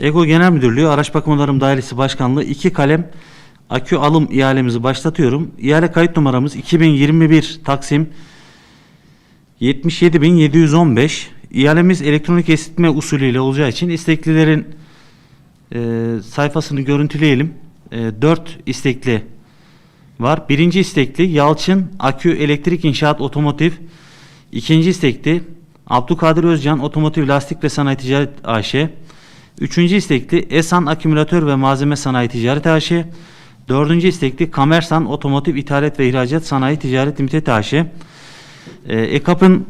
Ego Genel Müdürlüğü Araç Bakım Dairesi Başkanlığı iki kalem akü alım ihalemizi başlatıyorum. İhale kayıt numaramız 2021 Taksim 77715. İhalemiz elektronik esitme usulüyle olacağı için isteklilerin e, sayfasını görüntüleyelim. E, 4 istekli var. Birinci istekli Yalçın Akü Elektrik İnşaat Otomotiv. İkinci istekli Abdülkadir Özcan Otomotiv Lastik ve Sanayi Ticaret AŞ. Üçüncü istekli Esan Akümülatör ve Malzeme Sanayi Ticaret AŞ. Dördüncü istekli Kamersan Otomotiv İthalat ve İhracat Sanayi Ticaret Limited AŞ. Ee, EKAP'ın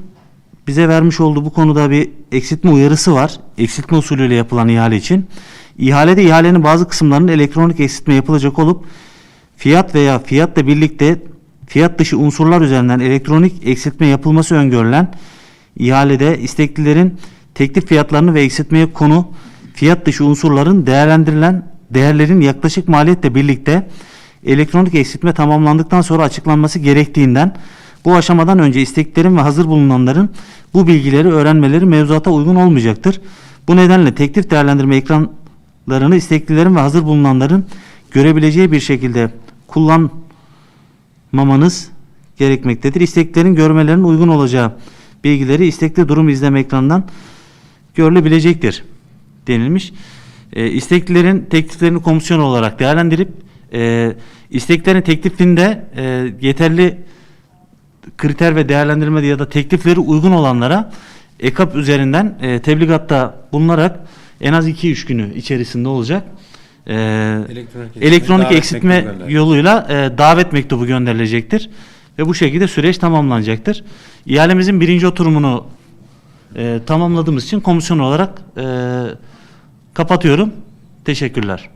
bize vermiş olduğu bu konuda bir eksiltme uyarısı var. Eksiltme usulüyle yapılan ihale için. İhalede ihalenin bazı kısımlarının elektronik eksiltme yapılacak olup fiyat veya fiyatla birlikte fiyat dışı unsurlar üzerinden elektronik eksiltme yapılması öngörülen ihalede isteklilerin teklif fiyatlarını ve eksiltmeye konu fiyat dışı unsurların değerlendirilen değerlerin yaklaşık maliyetle birlikte elektronik eksiltme tamamlandıktan sonra açıklanması gerektiğinden bu aşamadan önce isteklerin ve hazır bulunanların bu bilgileri öğrenmeleri mevzuata uygun olmayacaktır. Bu nedenle teklif değerlendirme ekranlarını isteklilerin ve hazır bulunanların görebileceği bir şekilde kullanmamanız gerekmektedir. İsteklerin görmelerinin uygun olacağı bilgileri istekli durum izleme ekranından görülebilecektir denilmiş. E, isteklilerin tekliflerini komisyon olarak değerlendirip e, isteklerin teklifinde e, yeterli kriter ve değerlendirme ya da teklifleri uygun olanlara EKAP üzerinden e, tebligatta bulunarak en az 2-3 günü içerisinde olacak. E, Elektronik elektronik eksiltme yoluyla e, davet mektubu gönderilecektir. Ve bu şekilde süreç tamamlanacaktır. İhalemizin birinci oturumunu e, tamamladığımız için komisyon olarak e, kapatıyorum. Teşekkürler.